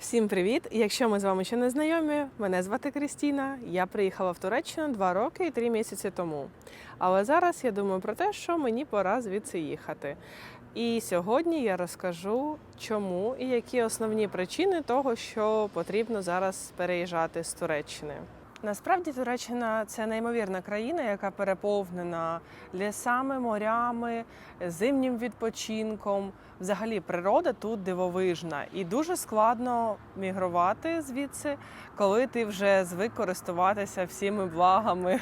Всім привіт! Якщо ми з вами ще не знайомі, мене звати Крістіна. Я приїхала в Туреччину два роки і три місяці тому. Але зараз я думаю про те, що мені пора звідси їхати. І сьогодні я розкажу, чому і які основні причини того, що потрібно зараз переїжджати з Туреччини. Насправді Туреччина це неймовірна країна, яка переповнена лісами, морями, зимнім відпочинком. Взагалі, природа тут дивовижна, і дуже складно мігрувати звідси, коли ти вже звик користуватися всіми благами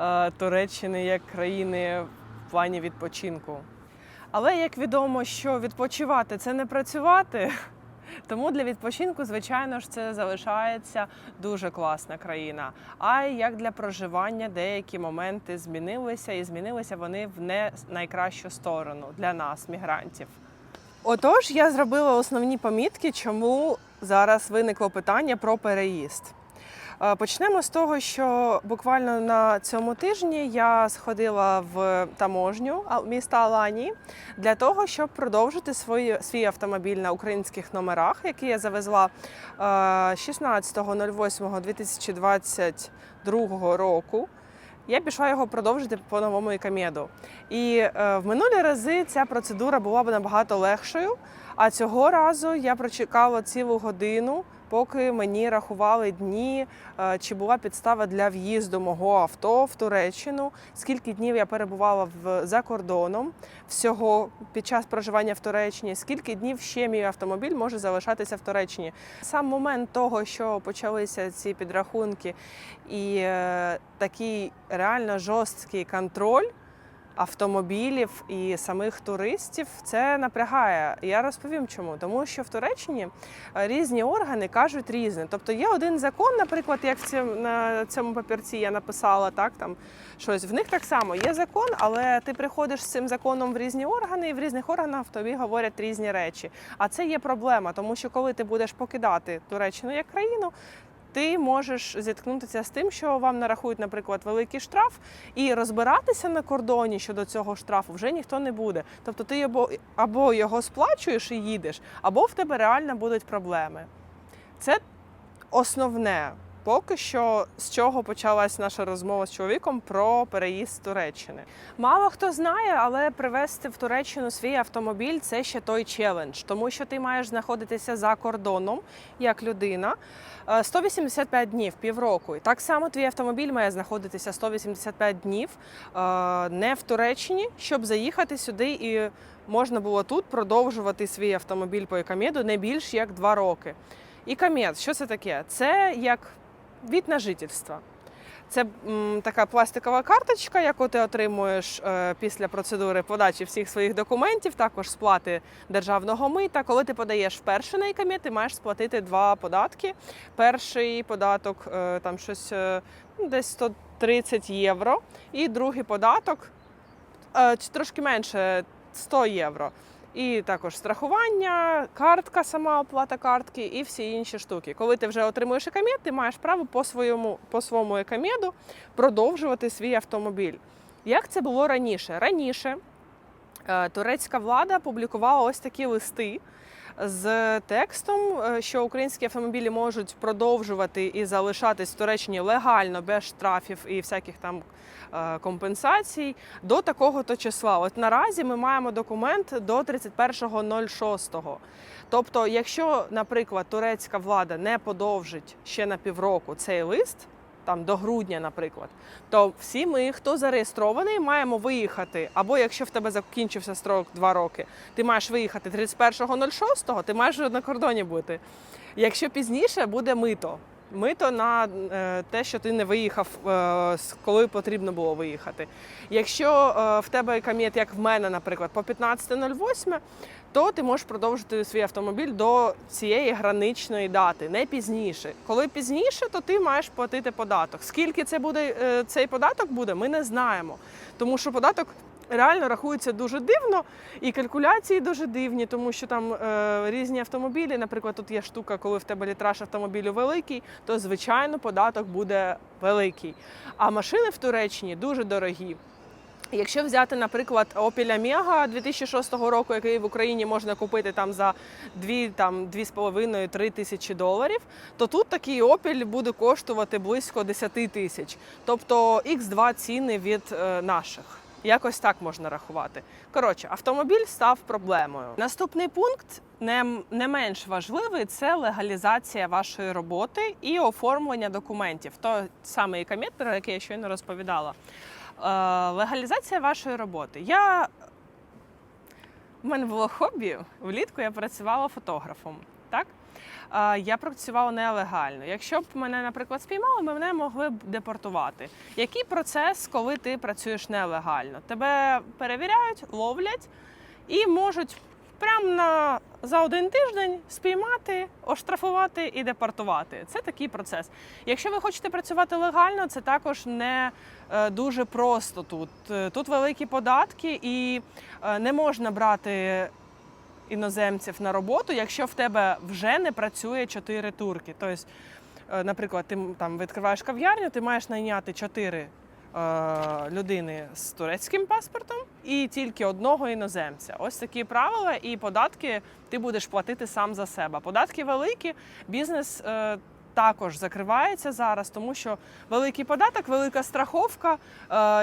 е, Туреччини як країни в плані відпочинку. Але як відомо, що відпочивати це не працювати. Тому для відпочинку, звичайно ж, це залишається дуже класна країна. А як для проживання деякі моменти змінилися, і змінилися вони в не найкращу сторону для нас, мігрантів. Отож, я зробила основні помітки, чому зараз виникло питання про переїзд. Е, Почнемо з того, що буквально на цьому тижні я сходила в таможню міста Алані для того, щоб продовжити свої, свій автомобіль на українських номерах, який я завезла е, 16.08.2022 року. Я пішла його продовжити по новому ікамеду. І е, в минулі рази ця процедура була б набагато легшою. А цього разу я прочекала цілу годину, поки мені рахували дні, е, чи була підстава для в'їзду мого авто в Туреччину, скільки днів я перебувала в, за кордоном всього під час проживання в Туреччині, скільки днів ще мій автомобіль може залишатися в Туреччині. Сам момент того, що почалися ці підрахунки, і е, такий реально жорсткий контроль автомобілів і самих туристів це напрягає. Я розповім чому. Тому що в Туреччині е, різні органи кажуть різне. Тобто є один закон, наприклад, як на цьому папірці я написала, так там щось. В них так само є закон, але ти приходиш з цим законом в різні органи, і в різних органах тобі говорять різні речі. А це є проблема, тому що коли ти будеш покидати Туреччину як країну. Ти можеш зіткнутися з тим, що вам нарахують, наприклад, великий штраф, і розбиратися на кордоні щодо цього штрафу вже ніхто не буде. Тобто ти або, або його сплачуєш і їдеш, або в тебе реально будуть проблеми. Це основне. Поки що з чого почалась наша розмова з чоловіком про переїзд з Туреччини. Мало хто знає, але привезти в Туреччину свій автомобіль це ще той челендж, тому що ти маєш знаходитися за кордоном як людина е, 185 днів, півроку. І так само твій автомобіль має знаходитися 185 днів е, не в Туреччині, щоб заїхати сюди і можна було тут продовжувати свій автомобіль по екамеду не більш як два роки. І Ікамед, що це таке? Це як від на жительство. Це м, така пластикова карточка, яку ти отримуєш е, після процедури подачі всіх своїх документів, також сплати державного мита. Коли ти подаєш вперше на ікамет, ти маєш сплатити два податки. Перший податок е, там щось е, ну, десь 130 євро, і другий податок е, трошки менше 100 євро. І також страхування, картка, сама оплата картки і всі інші штуки. Коли ти вже отримуєш екамет, ти маєш право по своєму по своєму екамеду продовжувати свій автомобіль. Як це було раніше? Раніше е, турецька влада публікувала ось такі листи з текстом, е, що українські автомобілі можуть продовжувати і залишатись в Туреччині легально без штрафів і всяких там е, компенсацій до такого-то числа. От наразі ми маємо документ до 31.06. Тобто, якщо, наприклад, турецька влада не подовжить ще на півроку цей лист. Там до грудня, наприклад, то всі ми, хто зареєстрований, маємо виїхати. Або якщо в тебе закінчився строк 2 роки, ти маєш виїхати 31.06, ти маєш на кордоні бути. Якщо пізніше буде мито. Мито на е, те, що ти не виїхав, е, коли потрібно було виїхати. Якщо е, в тебе кам'єт, як в мене, наприклад, по 15.08, то ти можеш продовжити свій автомобіль до цієї граничної дати, не пізніше. Коли пізніше, то ти маєш платити податок. Скільки це буде цей податок буде, ми не знаємо. Тому що податок реально рахується дуже дивно, і калькуляції дуже дивні, тому що там е, різні автомобілі. Наприклад, тут є штука, коли в тебе літраж автомобілю великий, то звичайно податок буде великий. А машини в Туреччині дуже дорогі. Якщо взяти, наприклад, Opel Omega 2006 року, який в Україні можна купити там за 2, там, 2,5-3 тисячі доларів, то тут такий Opel буде коштувати близько 10 тисяч. Тобто X2 ціни від е, наших. Якось так можна рахувати. Коротше, автомобіль став проблемою. Наступний пункт, не, не менш важливий, це легалізація вашої роботи і оформлення документів. То саме комет, про який я щойно розповідала. Е, легалізація вашої роботи. Я у мене було хобі. Влітку я працювала фотографом. Так? Я працювала нелегально. Якщо б мене, наприклад, спіймали, мене могли б депортувати. Який процес, коли ти працюєш нелегально? Тебе перевіряють, ловлять і можуть прямо на за один тиждень спіймати, оштрафувати і депортувати. Це такий процес. Якщо ви хочете працювати легально, це також не е, дуже просто тут. Е, Тут великі податки, і е, не можна брати іноземців на роботу, якщо в тебе вже не працює чотири турки. Тобто, е, наприклад, ти там відкриваєш кав'ярню, ти маєш найняти чотири е, людини з турецьким паспортом і тільки одного іноземця. Ось такі правила, і податки ти будеш платити сам за себе. Податки великі, бізнес. е, також закривається зараз, тому що великий податок, велика страховка,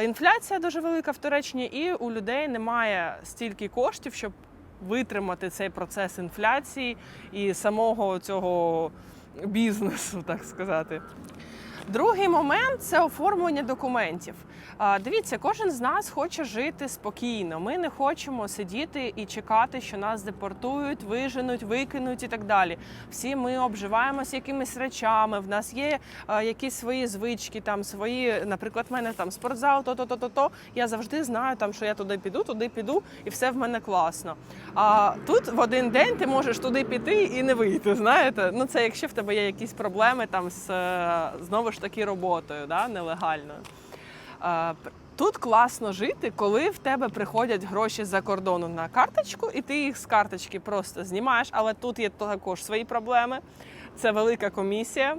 інфляція дуже велика в Туреччині, і у людей немає стільки коштів, щоб витримати цей процес інфляції і самого цього бізнесу, так сказати. Другий момент це оформлення документів. Дивіться, кожен з нас хоче жити спокійно. Ми не хочемо сидіти і чекати, що нас депортують, виженуть, викинуть і так далі. Всі ми обживаємося якимись речами. В нас є якісь свої звички, там свої, наприклад, в мене там спортзал, то то то то то. Я завжди знаю, там що я туди піду, туди піду, і все в мене класно. А тут в один день ти можеш туди піти і не вийти. Знаєте, ну це якщо в тебе є якісь проблеми там з е, знову ж таки роботою, да, нелегальною. Тут класно жити, коли в тебе приходять гроші за кордону на карточку, і ти їх з карточки просто знімаєш. Але тут є також свої проблеми. Це велика комісія.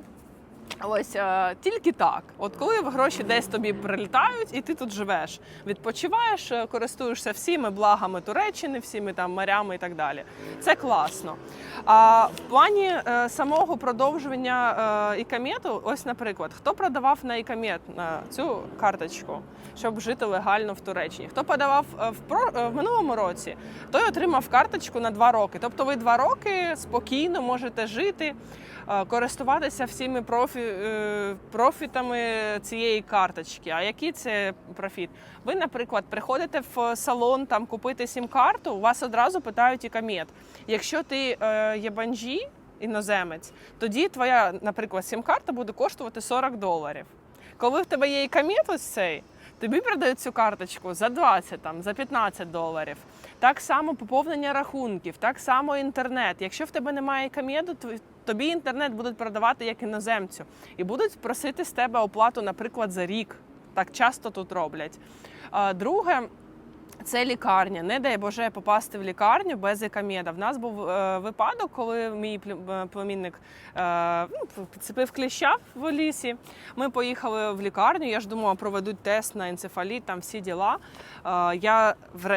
Ось е, тільки так. От коли гроші десь тобі прилітають, і ти тут живеш, відпочиваєш, е, користуєшся всіми благами Туреччини, всіми там морями і так далі. Це класно. А в плані е, самого продовжування е, ікамету, ось, наприклад, хто продавав на ікамет на цю карточку, щоб жити легально в Туреччині? Хто подавав в минулому році, той отримав карточку на два роки. Тобто, ви два роки спокійно можете жити користуватися всіми профі, е, профітами цієї карточки. А який це профіт? Ви, наприклад, приходите в салон там купити сім-карту, вас одразу питають і комет. Якщо ти е, є банжі, іноземець, тоді твоя, наприклад, сім-карта буде коштувати 40 доларів. Коли в тебе є і комет ось цей, тобі продають цю карточку за 20, там, за 15 доларів. Так само поповнення рахунків, так само інтернет. Якщо в тебе немає кам'єду, тобі інтернет будуть продавати як іноземцю і будуть просити з тебе оплату, наприклад, за рік. Так часто тут роблять. Друге. Це лікарня. Не дай Боже попасти в лікарню без екамеда. В нас був е, випадок, коли мій е, племінник е, ну, підцепив кліща в лісі. Ми поїхали в лікарню. Я ж думала, проведуть тест на енцефаліт, там всі діла. Е, я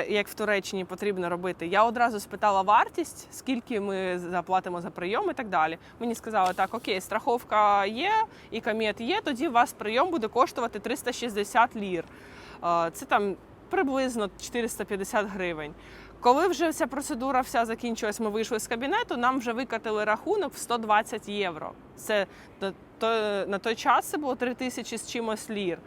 як в Туреччині потрібно робити. Я одразу спитала вартість, скільки ми заплатимо за прийом і так далі. Мені сказали, так, окей, страховка є, і є. Тоді у вас прийом буде коштувати 360 лір. Е, Це там приблизно 450 гривень. Коли вже ця процедура вся закінчилась, ми вийшли з кабінету, нам вже викатили рахунок в 120 євро. Це на той, час це було 3 тисячі з чимось лір.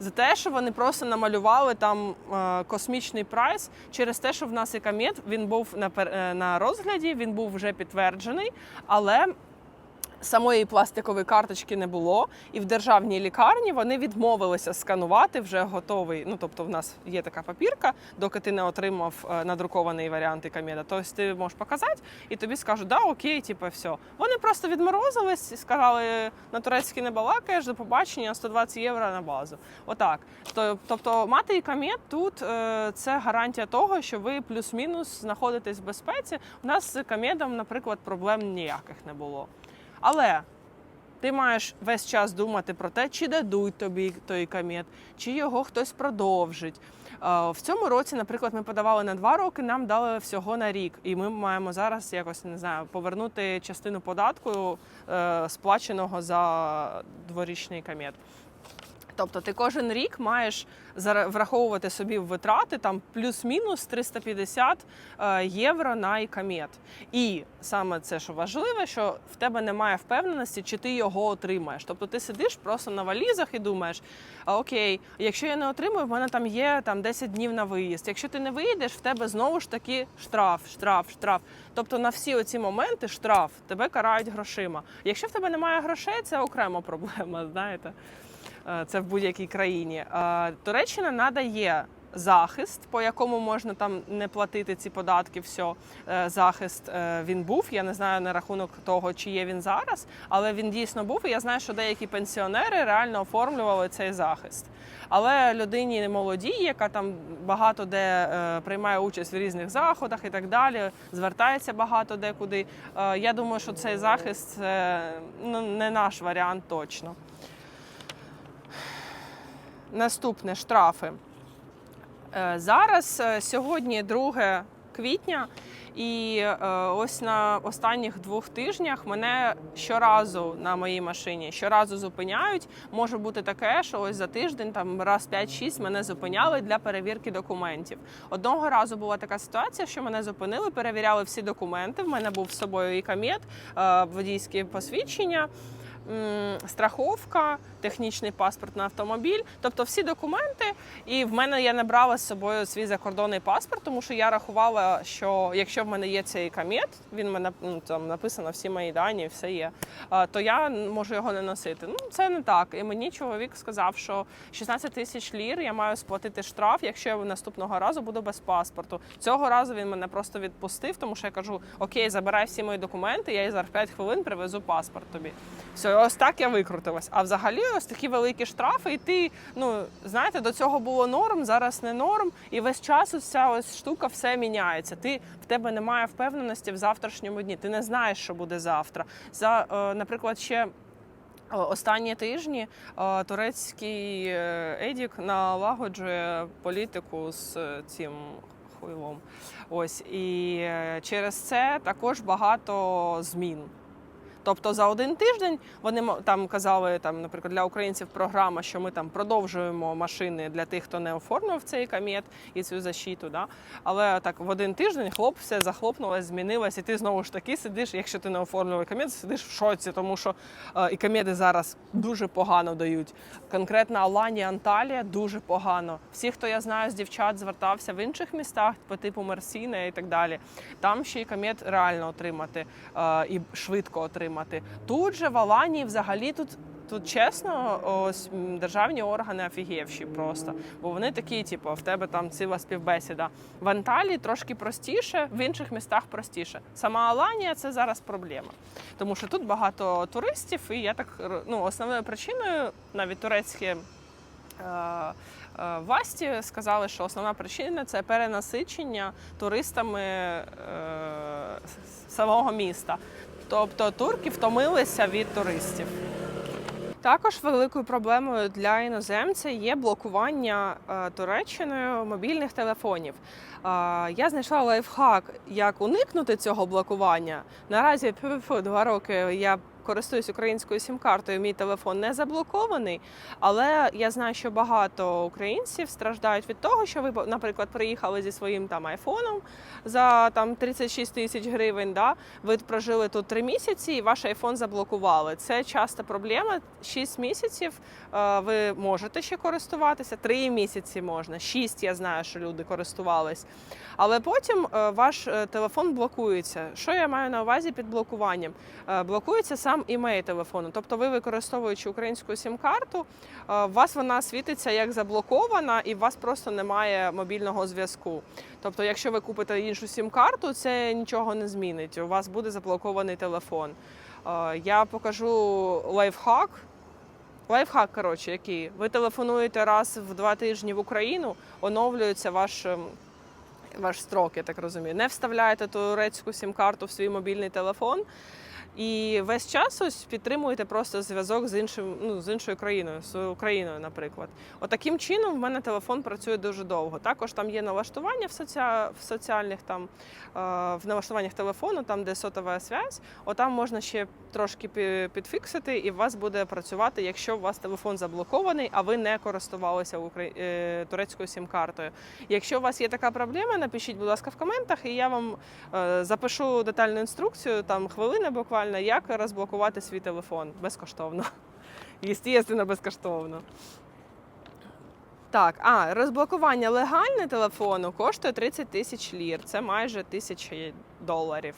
За те, що вони просто намалювали там е, космічний прайс через те, що в нас і камет, він був на, е, на розгляді, він був вже підтверджений, але самої пластикової карточки не було, і в державній лікарні вони відмовилися сканувати вже готовий. Ну тобто, в нас є така папірка, доки ти не отримав е, надрукований варіант камеда. Тобто ти можеш показати, і тобі скажуть, да, окей, типу, все. Вони просто відморозились і сказали, на турецький не балакаєш, до побачення 120 євро на базу. Отак. То- Тобто, мати ікамет тут е, це гарантія того, що ви плюс-мінус знаходитесь в безпеці. У нас з камедом, наприклад, проблем ніяких не було. Але Ти маєш весь час думати про те, чи дадуть тобі той камет, чи його хтось продовжить. Е, В цьому році, наприклад, ми подавали на два роки, нам дали всього на рік, і ми маємо зараз якось не знаю повернути частину податку е, сплаченого за дворічний камет. Тобто ти кожен рік маєш враховувати собі витрати там плюс-мінус 350 е, євро на ікамет. І саме це, що важливе, що в тебе немає впевненості, чи ти його отримаєш. Тобто ти сидиш просто на валізах і думаєш: окей, якщо я не отримую, в мене там є там 10 днів на виїзд. Якщо ти не виїдеш, в тебе знову ж таки штраф, штраф, штраф. Тобто на всі оці моменти штраф тебе карають грошима. Якщо в тебе немає грошей, це окрема проблема, знаєте. Е, Це в будь-якій країні. Е, Туреччина надає захист, по якому можна там не платити ці податки. Все, захист е, він був. Я не знаю на рахунок того, чи є він зараз, але він дійсно був. І я знаю, що деякі пенсіонери реально оформлювали цей захист. Але людині молодій, яка там багато де приймає участь в різних заходах і так далі, звертається багато де куди. Е, я думаю, що цей захист це ну, не наш варіант точно. Наступне штрафи. Е, Зараз е, сьогодні 2 квітня, і е, ось на останніх двох тижнях мене щоразу на моїй машині щоразу зупиняють. Може бути таке, що ось за тиждень, там раз 5-6 мене зупиняли для перевірки документів. Одного разу була така ситуація, що мене зупинили, перевіряли всі документи. В мене був з собою і камет, е, водійське посвідчення. Страховка, технічний паспорт на автомобіль, тобто всі документи. І в мене я не брала з собою свій закордонний паспорт, тому що я рахувала, що якщо в мене є цей камет, він мене ну, там написано всі мої дані, все є. То я можу його не носити. Ну це не так. І мені чоловік сказав, що 16 тисяч лір я маю сплатити штраф, якщо я наступного разу буду без паспорту. Цього разу він мене просто відпустив, тому що я кажу: Окей, забирай всі мої документи, я і за 5 хвилин привезу паспорт тобі. Все, ось так я викрутилась. А взагалі, ось такі великі штрафи, і ти, ну знаєте, до цього було норм, зараз не норм, і весь час ось ця ось штука все міняється. Ти в тебе немає впевненості в завтрашньому дні. Ти не знаєш, що буде завтра. За, е, наприклад, ще. Останні тижні е, турецький е, едік налагоджує політику з цим хуйлом. Ось і через це також багато змін. Тобто за один тиждень вони там казали, там, наприклад, для українців програма, що ми там продовжуємо машини для тих, хто не оформив цей камет і цю защиту. Да? Але так в один тиждень хлоп все захлопнулось, змінилось, і ти знову ж таки сидиш, якщо ти не оформлював камет, сидиш в шоці, тому що е, і камети зараз дуже погано дають. Конкретно Аланія, Анталія дуже погано. Всі, хто я знаю з дівчат, звертався в інших містах, по типу Мерсіна і так далі. Там ще й камет реально отримати е, і швидко отримати. Тут же в Аланії взагалі тут. Тут чесно, ось державні органи офігівші просто, бо вони такі, типу, в тебе там ціла співбесіда. В Анталії трошки простіше, в інших містах простіше. Сама Аланія це зараз проблема, тому що тут багато туристів, і я так ну, основною причиною навіть турецькі е, е, власті сказали, що основна причина це перенасичення туристами е, самого міста. Тобто турки втомилися від туристів. Також великою проблемою для іноземця є блокування е, Туреччиною мобільних телефонів. Е, я знайшла лайфхак, як уникнути цього блокування. Наразі два роки я користуюсь українською сім-картою. Мій телефон не заблокований, але я знаю, що багато українців страждають від того, що ви, наприклад, приїхали зі своїм там айфоном за там 36 тисяч гривень. Да? Ви прожили тут три місяці, і ваш айфон заблокували. Це часто проблема. 6 місяців е, ви можете ще користуватися, 3 місяці можна, 6 я знаю, що люди користувались. Але потім е, ваш е, телефон блокується. Що я маю на увазі під блокуванням? Блокується сам імей телефону. Тобто, ви використовуючи українську сім-карту, е, у вас вона світиться як заблокована, і у вас просто немає мобільного зв'язку. Тобто, якщо ви купите іншу сім-карту, це нічого не змінить. У вас буде заблокований телефон. Е, Я покажу лайфхак. Лайфхак, коротше, який ви телефонуєте раз в два тижні в Україну, оновлюється ваш. ем, Ваш строк, я так розумію. Не вставляєте турецьку сім-карту в свій мобільний телефон. І весь час ось підтримуєте просто зв'язок з іншим, ну з іншою країною, з Україною, наприклад. Отаким чином в мене телефон працює дуже довго. Також там є налаштування в, соці... в соціальних там е, в налаштуваннях телефону, там де сотова зв'язь. Отам можна ще трошки підфіксити, і у вас буде працювати, якщо у вас телефон заблокований, а ви не користувалися укра... е, турецькою сім-картою. Якщо у вас є така проблема, напишіть, будь ласка, в коментах, і я вам е, запишу детальну інструкцію, там хвилини буквально, як розблокувати свій телефон безкоштовно. Єстественно, безкоштовно. Так, а розблокування легальне телефону коштує 30 тисяч лір. Це майже тисяча доларів.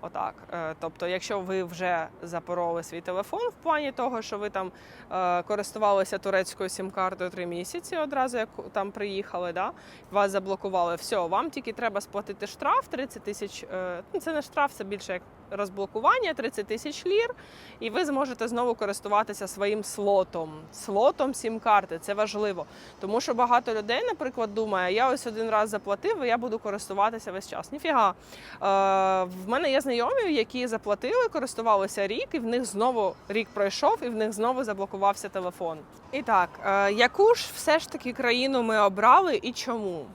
Отак. Е, Тобто, якщо ви вже запороли свій телефон в плані того, що ви там е, користувалися турецькою сім-картою три місяці, одразу як там приїхали, да? вас заблокували, все, вам тільки треба сплатити штраф 30 тисяч. е, Ну, це не штраф, це більше як розблокування 30 тисяч лір, і ви зможете знову користуватися своїм слотом. Слотом сім-карти. Це важливо. Тому що багато людей, наприклад, думає, я ось один раз заплатив, і я буду користуватися весь час. Ніфіга. В мене є знайомі, які заплатили, користувалися рік, і в них знову рік пройшов, і в них знову заблокувався телефон. І так, е, яку ж все ж таки країну ми обрали і чому?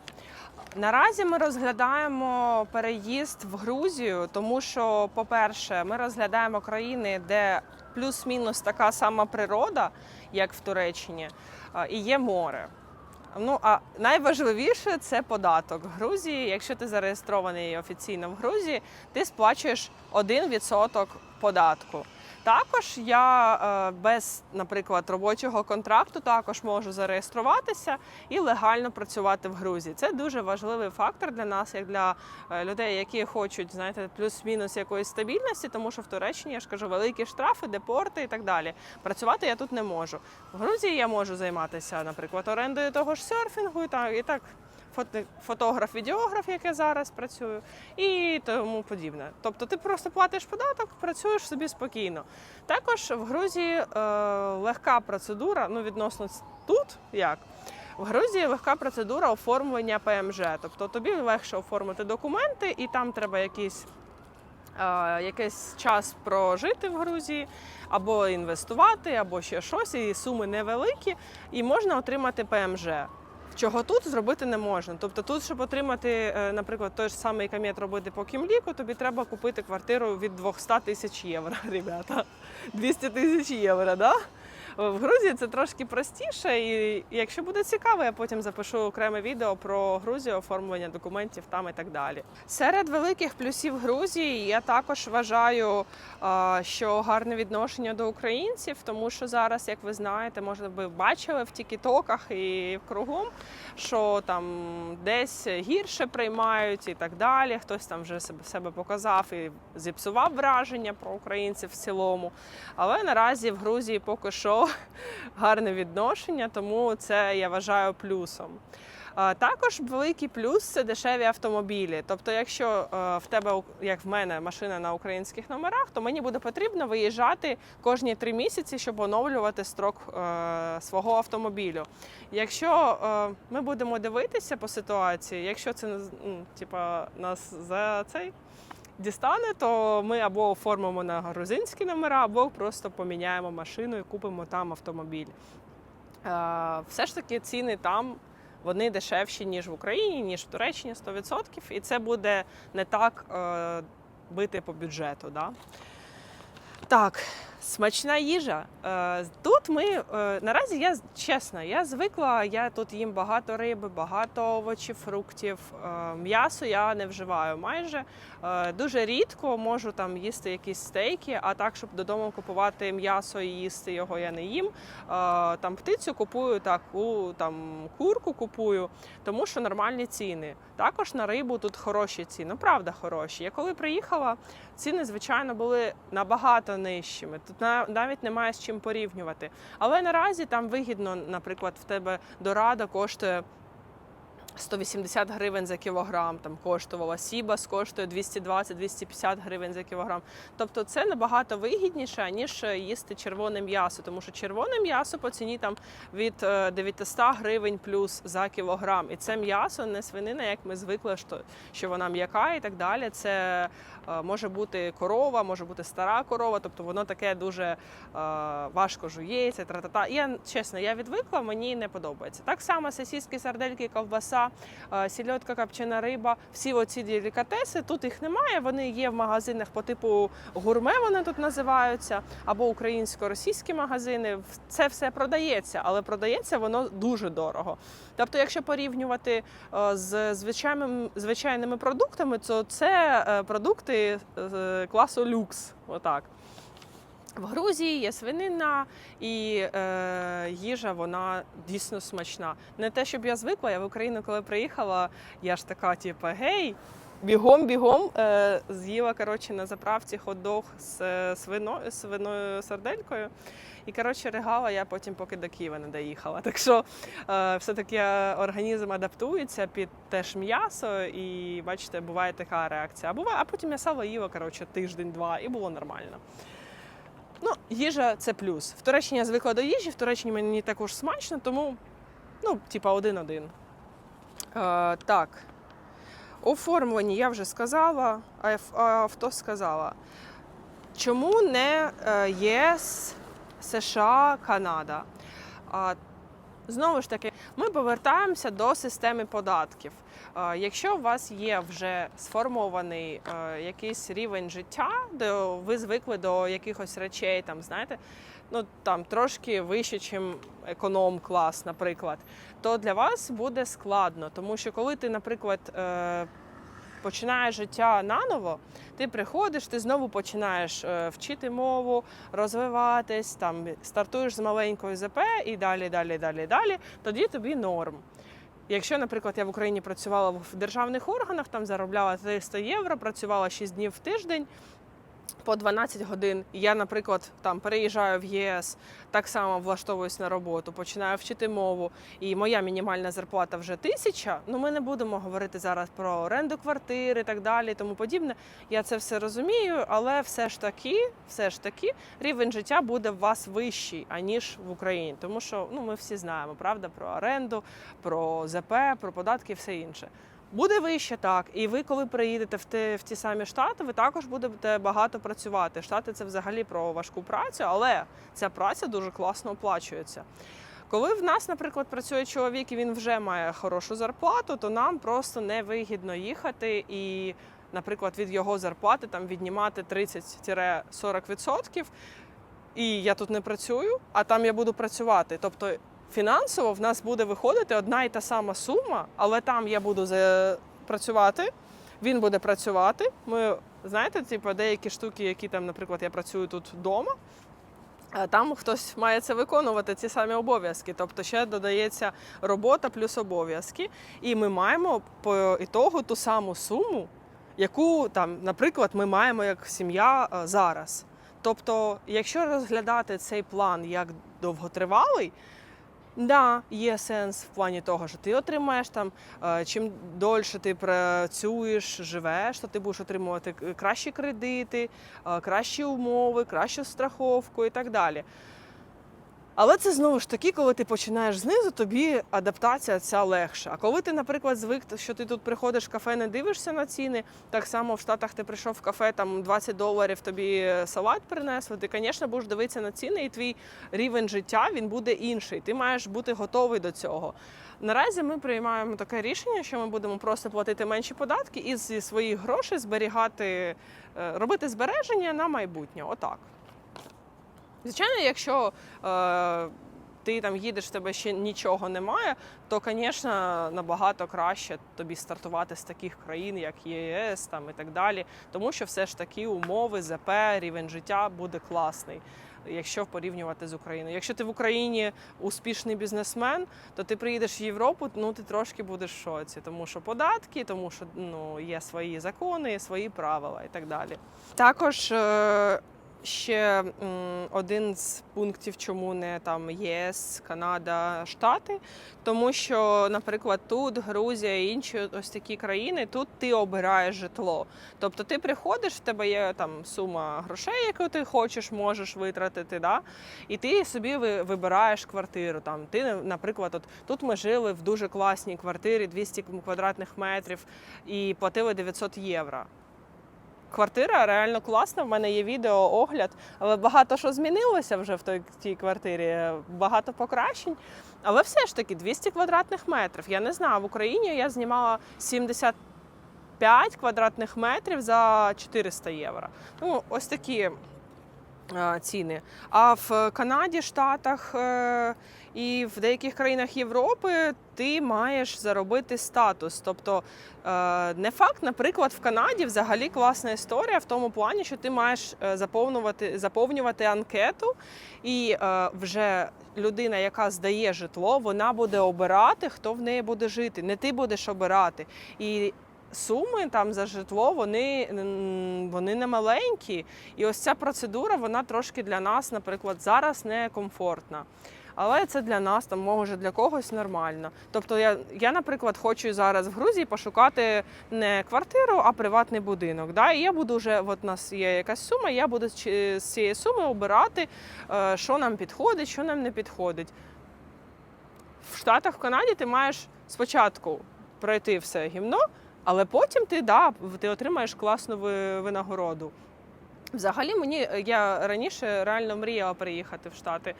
Наразі ми розглядаємо переїзд в Грузію, тому що, по-перше, ми розглядаємо країни, де плюс-мінус така сама природа, як в Туреччині, і є море. Ну а найважливіше це податок Грузії. Якщо ти зареєстрований офіційно в Грузії, ти сплачуєш 1% податку. Також я е, без, наприклад, робочого контракту також можу зареєструватися і легально працювати в Грузії. Це дуже важливий фактор для нас, як для е, людей, які хочуть знаєте, плюс-мінус якоїсь стабільності, тому що в Туреччині я ж кажу великі штрафи, депорти і так далі. Працювати я тут не можу. В Грузії я можу займатися, наприклад, орендою того ж серфінгу і так і так. фото- Фотограф, відеограф, як я зараз працюю, і тому подібне. Тобто ти просто платиш податок, працюєш собі спокійно. Також в Грузії е, легка процедура, ну відносно тут як. В Грузії легка процедура оформлення ПМЖ. Тобто тобі легше оформити документи, і там треба якийсь, е, якийсь час прожити в Грузії, або інвестувати, або ще щось, і суми невеликі, і можна отримати ПМЖ. Чого тут зробити не можна. Тобто тут, щоб отримати, е, наприклад, той ж самий кам'ят робити по кімліку, тобі треба купити квартиру від 200 тисяч євро, ребята. 200 тисяч євро, да? В Грузії це трошки простіше, і якщо буде цікаво, я потім запишу окреме відео про Грузію, оформлення документів там і так далі. Серед великих плюсів Грузії я також вважаю, що гарне відношення до українців, тому що зараз, як ви знаєте, може ви бачили в тіктоках і кругом, що там десь гірше приймають і так далі. Хтось там вже себе показав і зіпсував враження про українців в цілому. Але наразі в Грузії поки що гарне відношення, тому це я вважаю плюсом. Також великий плюс це дешеві автомобілі. Тобто, якщо е, в тебе, як в мене, машина на українських номерах, то мені буде потрібно виїжджати кожні три місяці, щоб оновлювати строк е, свого автомобілю. Якщо е, ми будемо дивитися по ситуації, якщо це типа нас за цей дістане, то ми або оформимо на грузинські номера, або просто поміняємо машину і купимо там автомобіль. Все ж таки ціни там. Вони дешевші, ніж в Україні, ніж в Туреччині 100%, і це буде не так е, бити по бюджету. Да? Так, смачна їжа. Е, тут ми е, наразі я чесно, я звикла, я тут їм багато риби, багато овочів, фруктів. Е, м'ясо я не вживаю майже. Дуже рідко можу там їсти якісь стейки, а так, щоб додому купувати м'ясо і їсти його, я не їм. Там птицю купую таку, там курку купую, тому що нормальні ціни. Також на рибу тут хороші ціни, правда, хороші. Я коли приїхала, ціни, звичайно, були набагато нижчими. Тут навіть немає з чим порівнювати. Але наразі там вигідно, наприклад, в тебе дорада коштує. 180 гривень за кілограм там коштувала. Сібас коштує 220-250 гривень за кілограм. Тобто це набагато вигідніше, ніж їсти червоне м'ясо, тому що червоне м'ясо по ціні там від е, 900 гривень плюс за кілограм. І це м'ясо не свинина, як ми звикли, що, вона м'яка і так далі. Це е, може бути корова, може бути стара корова, тобто воно таке дуже е, важко жується. Тра-та-та. Я чесно, я відвикла, мені не подобається. Так само сосиски, сардельки, ковбаса, е, сільотка, копчена риба. Всі оці делікатеси. Тут їх немає. Вони є в магазинах по типу гурме. Вони тут називаються, або українсько-російські магазини. Це все продається, але продається воно дуже дорого. Тобто, якщо порівнювати е, з звичайними, звичайними продуктами, то це е, продукти класу люкс. Отак. В Грузії є свинина і е, їжа, вона дійсно смачна. Не те, щоб я звикла, я в Україну, коли приїхала, я ж така, типу, гей, бігом, бігом е, з'їла коротше, на заправці хот-дог з е, свино, свиною сарделькою. І коротше, ригала я потім, поки до Києва не доїхала. Так що е, все-таки організм адаптується під теж м'ясо, і бачите, буває така реакція. А буває, а потім я сало їла тиждень-два, і було нормально. Ну, їжа це плюс. В Туреччині я звикла до їжі, в Туреччині мені також смачно, тому ну, типа один-один. Е, так. Оформлені я вже сказала, а авто сказала. Чому не е, ЄС, США, Канада? Знову ж таки, ми повертаємося до системи податків. Якщо у вас є вже сформований е, якийсь рівень життя, де ви звикли до якихось речей, там знаєте, ну там трошки вище, ніж економ-клас, наприклад, то для вас буде складно, тому що коли ти, наприклад, е, починаєш життя наново, ти приходиш, ти знову починаєш е, вчити мову, розвиватись, там стартуєш з маленької ЗП і далі, далі, далі, далі. Тоді тобі норм. Якщо, наприклад, я в Україні працювала в державних органах, там заробляла 300 євро, працювала 6 днів в тиждень. По 12 годин я, наприклад, там переїжджаю в ЄС, так само влаштовуюсь на роботу, починаю вчити мову, і моя мінімальна зарплата вже тисяча. Ну ми не будемо говорити зараз про оренду квартири і так далі, тому подібне. Я це все розумію, але все ж таки, все ж таки, рівень життя буде в вас вищий аніж в Україні, тому що ну ми всі знаємо, правда, про оренду, про ЗП, про податки і все інше. Буде вище так, і ви, коли приїдете в ті, в ті самі штати, ви також будете багато працювати. Штати це взагалі про важку працю, але ця праця дуже класно оплачується. Коли в нас, наприклад, працює чоловік і він вже має хорошу зарплату, то нам просто невигідно їхати і, наприклад, від його зарплати там віднімати 30-40%. І я тут не працюю, а там я буду працювати. Тобто фінансово в нас буде виходити одна і та сама сума, але там я буду працювати, він буде працювати. Ми знаєте, типу, деякі штуки, які там, наприклад, я працюю тут вдома. А там хтось має це виконувати ці самі обов'язки. Тобто ще додається робота плюс обов'язки. І ми маємо по ітогу ту саму суму, яку там, наприклад, ми маємо як сім'я е, зараз. Тобто, якщо розглядати цей план як довготривалий, Да, є сенс в плані того, що ти отримаєш там, е, чим дольше ти працюєш, живеш, то ти будеш отримувати кращі кредити, е, кращі умови, кращу страховку і так далі. Але це знову ж таки, коли ти починаєш знизу, тобі адаптація ця легша. А коли ти, наприклад, звик, що ти тут приходиш в кафе, не дивишся на ціни, так само в Штатах ти прийшов в кафе, там 20 доларів тобі салат принесли, ти, звісно, будеш дивитися на ціни, і твій рівень життя він буде інший. Ти маєш бути готовий до цього. Наразі ми приймаємо таке рішення, що ми будемо просто платити менші податки і зі своїх грошей зберігати, е, робити збереження на майбутнє. Отак. Звичайно, якщо е, ти там їдеш, в тебе ще нічого немає, то, звісно, набагато краще тобі стартувати з таких країн, як ЄС там, і так далі. Тому що все ж таки умови, ЗП, рівень життя буде класний. Якщо порівнювати з Україною. Якщо ти в Україні успішний бізнесмен, то ти приїдеш в Європу, ну ти трошки будеш в шоці, тому що податки, тому що ну, є свої закони, свої правила і так далі. Також е, ще один з пунктів, чому не там ЄС, Канада, Штати, тому що, наприклад, тут Грузія і інші ось такі країни, тут ти обираєш житло. Тобто ти приходиш, в тебе є там сума грошей, яку ти хочеш, можеш витратити, да? і ти собі ви- вибираєш квартиру. Там ти, наприклад, от тут ми жили в дуже класній квартирі, 200 квадратних метрів, і платили 900 євро. Квартира реально класна. В мене є відео, огляд, але багато що змінилося вже в той тій квартирі, багато покращень. Але все ж таки 200 квадратних метрів. Я не знаю, в Україні я знімала 75 квадратних метрів за 400 євро. Ну, ось такі ціни. А в Канаді, Штатах е, і в деяких країнах Європи ти маєш заробити статус. Тобто е, не факт, наприклад, в Канаді взагалі класна історія в тому плані, що ти маєш е, заповнювати, заповнювати анкету, і е, вже людина, яка здає житло, вона буде обирати, хто в неї буде жити. Не ти будеш обирати. І суми там за житло вони, вони не маленькі. І ось ця процедура, вона трошки для нас, наприклад, зараз не комфортна. Але це для нас, там може для когось нормально. Тобто я, я, наприклад, хочу зараз в Грузії пошукати не квартиру, а приватний будинок. Да? І я буду вже, от у нас є якась сума, я буду з цієї суми обирати, е, що нам підходить, що нам не підходить. В Штатах, в Канаді ти маєш спочатку пройти все гімно, але потім ти, да, ти отримаєш класну винагороду. Взагалі, мені я раніше реально мріяла переїхати в Штати.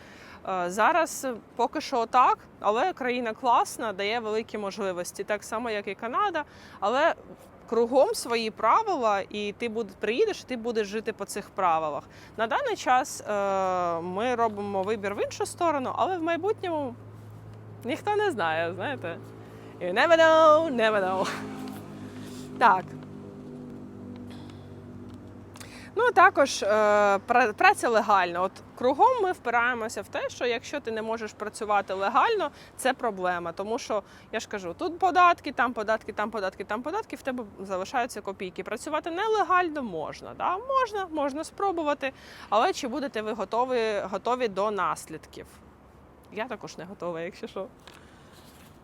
Е, Зараз поки що так, але країна класна, дає великі можливості, так само, як і Канада. Але кругом свої правила, і ти буде, приїдеш, і ти будеш жити по цих правилах. На даний час е, ми робимо вибір в іншу сторону, але в майбутньому ніхто не знає, знаєте. You never know, never know. Так. Ну також е, праця легальна. От кругом ми впираємося в те, що якщо ти не можеш працювати легально, це проблема. Тому що я ж кажу, тут податки, там податки, там податки, там податки, в тебе залишаються копійки. Працювати нелегально можна. Да? Можна, можна спробувати, але чи будете ви готові, готові до наслідків? Я також не готова, якщо що.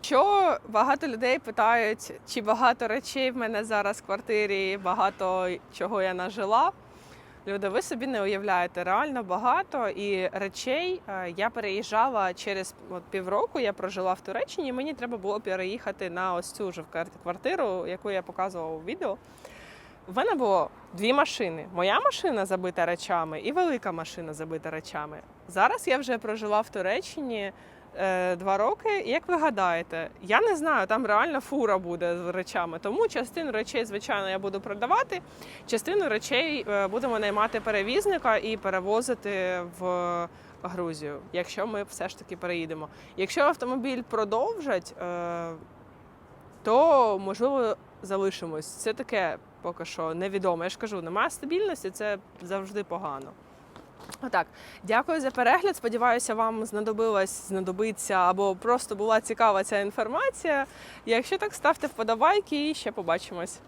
Що багато людей питають, чи багато речей в мене зараз в квартирі, багато чого я нажила. Люди, ви собі не уявляєте, реально багато і речей. Е, Я переїжджала через от, півроку, я прожила в Туреччині, і мені треба було переїхати на ось цю ж квартиру, яку я показувала у відео. В мене було дві машини. Моя машина забита речами і велика машина забита речами. Зараз я вже прожила в Туреччині два роки. І Як ви гадаєте, я не знаю, там реально фура буде з речами. Тому частину речей, звичайно, я буду продавати. Частину речей е, будемо наймати перевізника і перевозити в Грузію, якщо ми все ж таки переїдемо. Якщо автомобіль продовжать, е, то можливо залишимось. Це таке поки що невідомо. Я ж кажу, немає стабільності, це завжди погано. Отак, дякую за перегляд. Сподіваюся, вам знадобилась, знадобиться або просто була цікава ця інформація. Якщо так, ставте вподобайки і ще побачимось.